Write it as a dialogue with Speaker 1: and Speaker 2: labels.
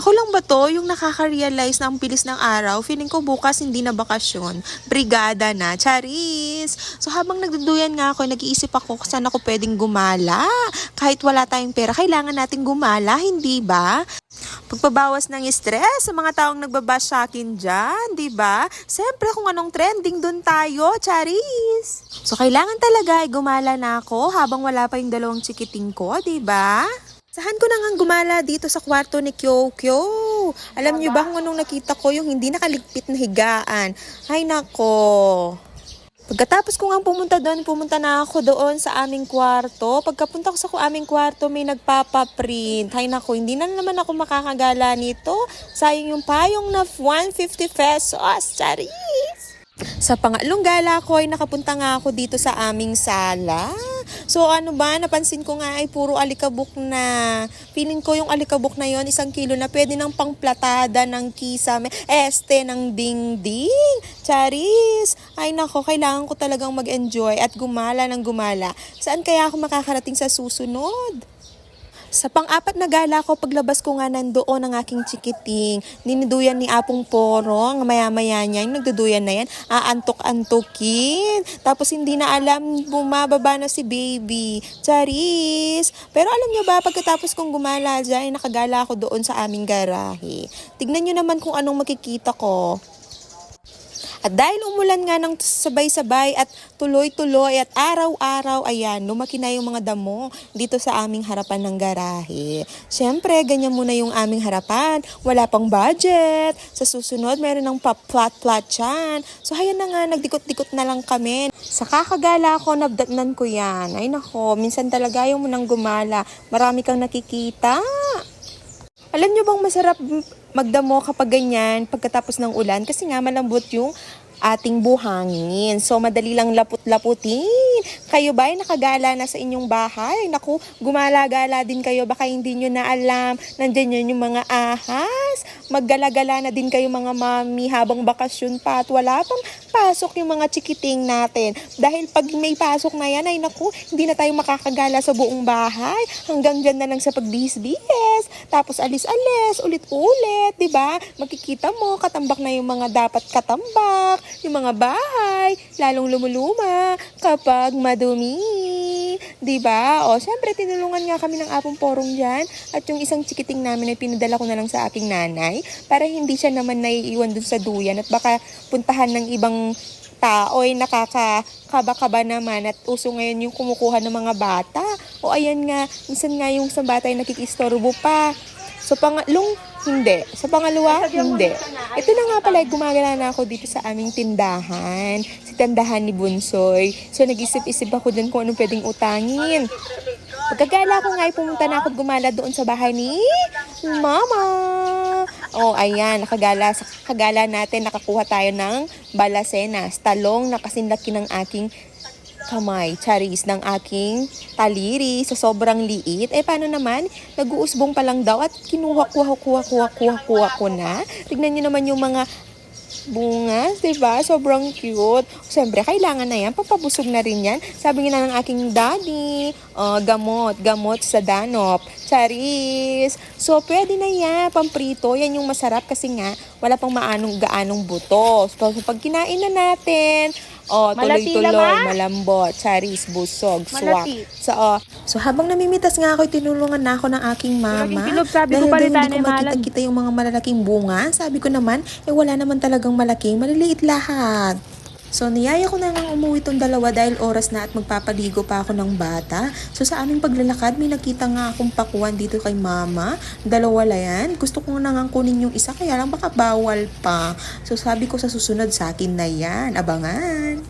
Speaker 1: Ako lang ba to yung nakaka-realize na ang bilis ng araw? Feeling ko bukas hindi na bakasyon. Brigada na. Charis! So habang nagduduyan nga ako, nag-iisip ako kung saan ako pwedeng gumala. Kahit wala tayong pera, kailangan natin gumala, hindi ba? Pagpabawas ng stress sa mga taong nagbabash sa akin dyan, di ba? Siyempre kung anong trending dun tayo, Charis! So kailangan talaga ay gumala na ako habang wala pa yung dalawang chikiting ko, di ba? Saan ko na nga gumala dito sa kwarto ni Kyo Kyo? Alam niyo ba kung anong nakita ko yung hindi nakaligpit na higaan? Ay nako. Pagkatapos ko nga pumunta doon, pumunta na ako doon sa aming kwarto. Pagkapunta ko sa aming kwarto, may nagpapaprint. Hay nako, hindi na naman ako makakagala nito. Sayang yung payong na 150 pesos. Charis! Sa pangatlong gala ko ay nakapunta nga ako dito sa aming sala. So ano ba, napansin ko nga ay puro alikabok na. Feeling ko yung alikabok na yon isang kilo na pwede ng pangplatada ng kisame, este ng dingding. Charis! Ay nako, kailangan ko talagang mag-enjoy at gumala ng gumala. Saan kaya ako makakarating sa susunod? Sa pang-apat na gala ko, paglabas ko nga nandoon ang aking chikiting. Niniduyan ni Apong Porong, maya-maya niya, yung nagduduyan na yan, aantok-antukin. Tapos hindi na alam, bumababa na si baby. Charis! Pero alam niyo ba, pagkatapos kong gumala dyan, nakagala ako doon sa aming garahe. Tignan niyo naman kung anong makikita ko. At dahil umulan nga ng sabay-sabay at tuloy-tuloy at araw-araw, ayan, lumaki na yung mga damo dito sa aming harapan ng garahe. Siyempre, ganyan muna yung aming harapan. Wala pang budget. Sa susunod, meron ng pa-plat-plat yan. So, hayan na nga, nagdikot-dikot na lang kami. Sa kakagala ko, nabdatnan ko yan. Ay nako, minsan talaga yung munang gumala. Marami kang nakikita. Alam nyo bang masarap magdamo kapag ganyan pagkatapos ng ulan? Kasi nga malambot yung ating buhangin. So, madali lang laput-laputin. Kayo ba ay nakagala na sa inyong bahay? Naku, gumala-gala din kayo. Baka hindi nyo na alam. Nandyan yun yung mga ahas. Maggala-gala na din kayo mga mami habang bakasyon pa at wala pang pasok yung mga chikiting natin. Dahil pag may pasok na yan, ay naku, hindi na tayo makakagala sa buong bahay. Hanggang dyan na lang sa pagbihis-bihis. Tapos alis-alis, ulit-ulit, di ba? Makikita mo, katambak na yung mga dapat katambak, yung mga bahay, lalong lumuluma kapag madumi. Di ba? O, syempre, tinulungan nga kami ng apong porong dyan. At yung isang chikiting namin ay pinadala ko na lang sa aking nanay para hindi siya naman naiiwan dun sa duyan at baka puntahan ng ibang tao ay nakakakaba-kaba naman at uso ngayon yung kumukuha ng mga bata. O ayan nga, minsan nga yung sa bata ay nakikistorbo pa. So pangalong, hindi. Sa pangalawa, hindi. Ito na nga pala, gumagala na ako dito sa aming tindahan. Si tindahan ni Bunsoy. So nag-isip-isip ako dyan kung anong pwedeng utangin. Pagkagala ko nga ay pumunta na ako gumala doon sa bahay ni Mama. Oh, ayan, nakagala sa kagala natin, nakakuha tayo ng balasenas, talong na kasinlaki ng aking kamay, charis ng aking taliri sa sobrang liit. Eh, paano naman? Nag-uusbong pa lang daw at kinuha, kuha, kuha, kuha, kuha, kuha ko na. Tignan nyo naman yung mga bungas, di ba? Sobrang cute. Siyempre, kailangan na yan. Papabusog na rin yan. Sabi nga ng aking daddy, oh, gamot, gamot sa danop. Charis. So, pwede na yan. Pamprito, yan yung masarap kasi nga, wala pang maanong gaanong buto. So, pag kinain na natin, oh, tuloy-tuloy, malambot, charis, busog, swak. So, oh, so, habang namimitas nga ako, tinulungan na ako ng aking mama.
Speaker 2: Pilog, sabi ko
Speaker 1: Dahil
Speaker 2: rin
Speaker 1: daw hindi ko
Speaker 2: na malag.
Speaker 1: makita kita yung mga malalaking bunga. Sabi ko naman, eh wala naman talagang malaking, maliliit lahat. So, niyaya ko na nga umuwi tong dalawa dahil oras na at magpapaligo pa ako ng bata. So, sa aming paglalakad, may nakita nga akong pakuan dito kay mama. Dalawa la yan. Gusto ko na nga kunin yung isa, kaya lang baka bawal pa. So, sabi ko sa susunod sa akin na yan. Abangan!